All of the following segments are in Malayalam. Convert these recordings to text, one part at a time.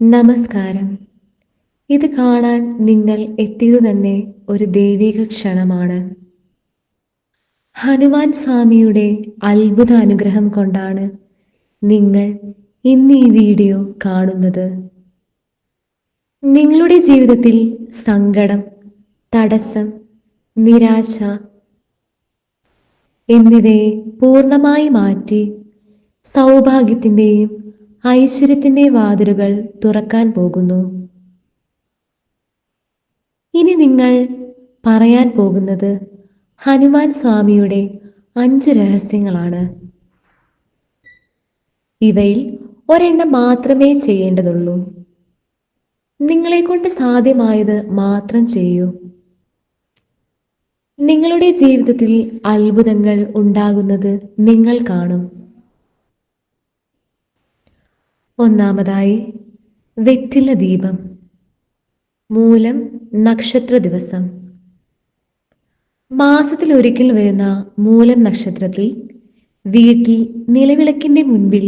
നമസ്കാരം. ഇത് കാണാൻ നിങ്ങൾ എത്തിയത് തന്നെ ഒരു ദൈവിക ക്ഷണമാണ്. ഹനുമാൻ സ്വാമിയുടെ അത്ഭുത അനുഗ്രഹം കൊണ്ടാണ് നിങ്ങൾ ഇന്ന് ഈ വീഡിയോ കാണുന്നത്. നിങ്ങളുടെ ജീവിതത്തിൽ സങ്കടം തടസ്സം നിരാശ എന്നിവയെ പൂർണമായി മാറ്റി സൗഭാഗ്യത്തിന്റെയും ഐശ്വര്യത്തിന്റെ വാതിലുകൾ തുറക്കാൻ പോകുന്നു. ഇനി നിങ്ങൾ പറയാൻ പോകുന്നത് ഹനുമാൻ സ്വാമിയുടെ അഞ്ച് രഹസ്യങ്ങളാണ്. ഇവയിൽ ഒരെണ്ണം മാത്രമേ ചെയ്യേണ്ടതുള്ളൂ. നിങ്ങളെ കൊണ്ട് സാധ്യമായത് മാത്രം ചെയ്യൂ. നിങ്ങളുടെ ജീവിതത്തിൽ അത്ഭുതങ്ങൾ ഉണ്ടാകുന്നത് നിങ്ങൾ കാണും. ഒന്നാമതായി വെറ്റില ദീപം. മൂലം നക്ഷത്ര ദിവസം. മാസത്തിൽ ഒരിക്കൽ വരുന്ന മൂലം നക്ഷത്രത്തിൽ വീട്ടിൽ നിലവിളക്കിന്റെ മുൻപിൽ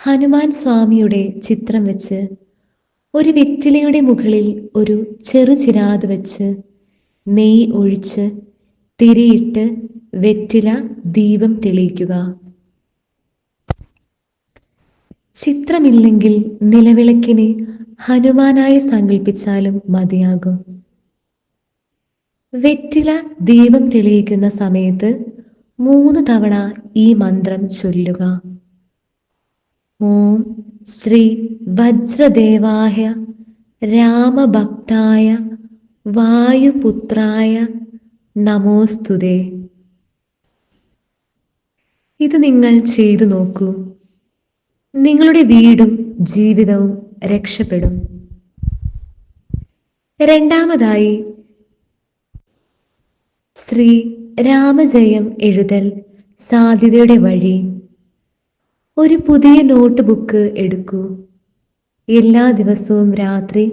ഹനുമാൻ സ്വാമിയുടെ ചിത്രം വെച്ച് ഒരു വെറ്റിലയുടെ മുകളിൽ ഒരു ചെറു ചിരാത് വെച്ച് നെയ്യ് ഒഴിച്ച് തിരിയിട്ട് വെറ്റില ദീപം തെളിയിക്കുക. ചിത്രമില്ലെങ്കിൽ നിലവിളക്കിനെ ഹനുമാനായി സങ്കല്പിച്ചാലും മതിയാകും. വെറ്റില ദീപം തെളിയിക്കുന്ന സമയത്ത് മൂന്ന് തവണ ഈ മന്ത്രം ചൊല്ലുക. ഓം ശ്രീ വജ്രദേവായ രാമഭക്തായ വായുപുത്രായ നമോസ്തുതേ. ഇത് നിങ്ങൾ ചെയ്തു നോക്കൂ. നിങ്ങളുടെ വീടും ജീവിതവും രക്ഷപ്പെടും. രണ്ടാമതായി ശ്രീ രാമജയം എഴുതൽ സാധ്യതയുടെ വഴി ഒരു പുതിയ നോട്ട് ബുക്ക് എടുക്കൂ. എല്ലാ ദിവസവും രാത്രി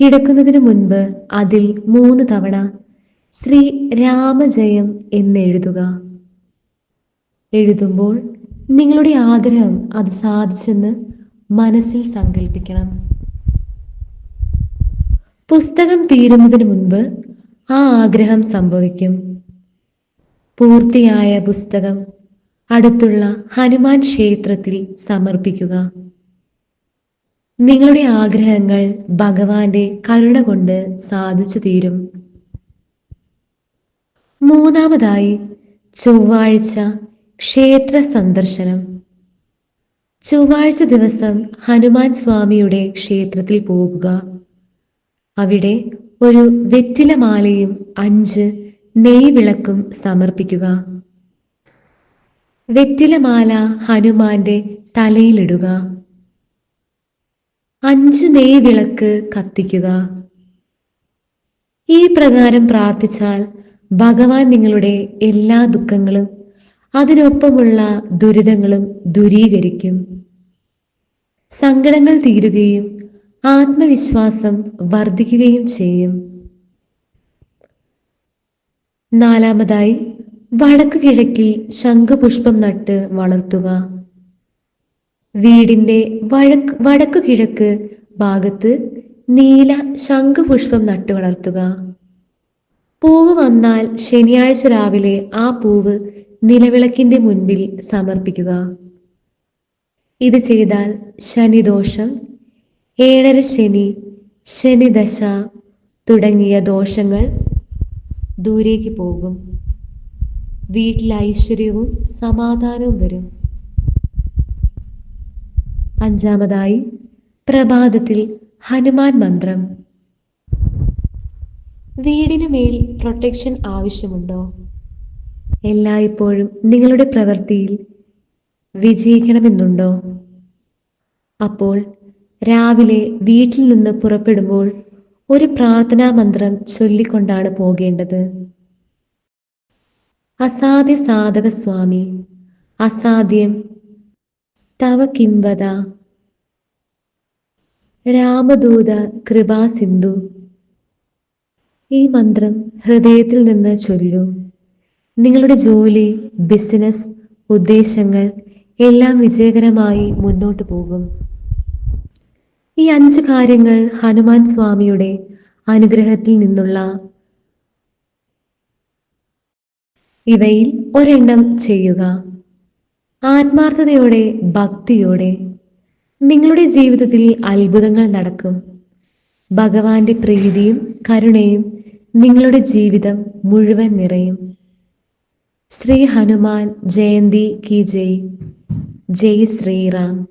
കിടക്കുന്നതിന് മുൻപ് അതിൽ മൂന്ന് തവണ ശ്രീ രാമജയം എന്നെഴുതുക എഴുതുമ്പോൾ നിങ്ങളുടെ ആഗ്രഹം അത് സാധിച്ചെന്ന് മനസ്സിൽ സങ്കല്പിക്കണം പുസ്തകം തീരുന്നതിന് മുൻപ് ആ ആഗ്രഹം സംഭവിക്കും. പൂർത്തിയായ പുസ്തകം അടുത്തുള്ള ഹനുമാൻ ക്ഷേത്രത്തിൽ സമർപ്പിക്കുക. നിങ്ങളുടെ ആഗ്രഹങ്ങൾ ഭഗവാന്റെ കരുണ കൊണ്ട് സാധിച്ചു തീരും. മൂന്നാമതായി ചൊവ്വാഴ്ച ക്ഷേത്ര സന്ദർശനം. ചൊവ്വാഴ്ച ദിവസം ഹനുമാൻ സ്വാമിയുടെ ക്ഷേത്രത്തിൽ പോകുക. അവിടെ ഒരു വെറ്റിലമാലയും അഞ്ച് നെയ് വിളക്കും സമർപ്പിക്കുക. വെറ്റിലമാല ഹനുമാന്റെ തലയിലിടുക. അഞ്ച് നെയ് വിളക്ക് കത്തിക്കുക. ഈ പ്രകാരം പ്രാർത്ഥിച്ചാൽ ഭഗവാൻ നിങ്ങളുടെ എല്ലാ ദുഃഖങ്ങളും അതിനൊപ്പമുള്ള ദുരിതങ്ങളും ദൂരീകരിക്കും. സങ്കടങ്ങൾ തീരുകയും ആത്മവിശ്വാസം വർദ്ധിക്കുകയും ചെയ്യും. നാലാമതായി വടക്കു കിഴക്കിൽ ശംഖുപുഷ്പം നട്ട് വളർത്തുക. വീടിന്റെ വഴക്ക് വടക്കു കിഴക്ക് ഭാഗത്ത് നീല ശംഖുപുഷ്പം നട്ട് വളർത്തുക. പൂവ് വന്നാൽ ശനിയാഴ്ച രാവിലെ ആ പൂവ് നിലവിളക്കിന്റെ മുൻപിൽ സമർപ്പിക്കുക. ഇത് ചെയ്താൽ ശനിദോഷം ഏഴര ശനി ശനിദശ തുടങ്ങിയ ദോഷങ്ങൾ ദൂരേക്ക് പോകും. വീട്ടിൽ ഐശ്വര്യവും സമാധാനവും വരും. അഞ്ചാമതായി പ്രഭാതത്തിൽ ഹനുമാൻ മന്ത്രം. വീടിനു മേൽ പ്രൊട്ടക്ഷൻ ആവശ്യമുണ്ടോ? എല്ലായ്പ്പോഴും നിങ്ങളുടെ പ്രവൃത്തിയിൽ വിജയിക്കണമെന്നുണ്ടോ? അപ്പോൾ രാവിലെ വീട്ടിൽ നിന്ന് പുറപ്പെടുമ്പോൾ ഒരു പ്രാർത്ഥനാ മന്ത്രം ചൊല്ലിക്കൊണ്ടാണ് പോകേണ്ടത്. അസാധ്യ സാധക സ്വാമി അസാധ്യം. തവ കിംവത രാമദൂത കൃപാ സിന്ധു. ഈ മന്ത്രം ഹൃദയത്തിൽ നിന്ന് ചൊല്ലൂ. നിങ്ങളുടെ ജോലി ബിസിനസ് ഉദ്ദേശങ്ങൾ എല്ലാം വിജയകരമായി മുന്നോട്ട് പോകും. ഈ അഞ്ച് കാര്യങ്ങൾ ഹനുമാൻ സ്വാമിയുടെ അനുഗ്രഹത്തിൽ നിന്നുള്ള ഇവയിൽ ഒരെണ്ണം ചെയ്യുക. ആത്മാർത്ഥതയോടെ ഭക്തിയോടെ നിങ്ങളുടെ ജീവിതത്തിൽ അത്ഭുതങ്ങൾ നടക്കും. ഭഗവാന്റെ പ്രീതിയും കരുണയും നിങ്ങളുടെ ജീവിതം മുഴുവൻ നിറയും. ശ്രീ ഹനുമാൻ ജയന്തി കി ജയ്. ജയ് ശ്രീറാം.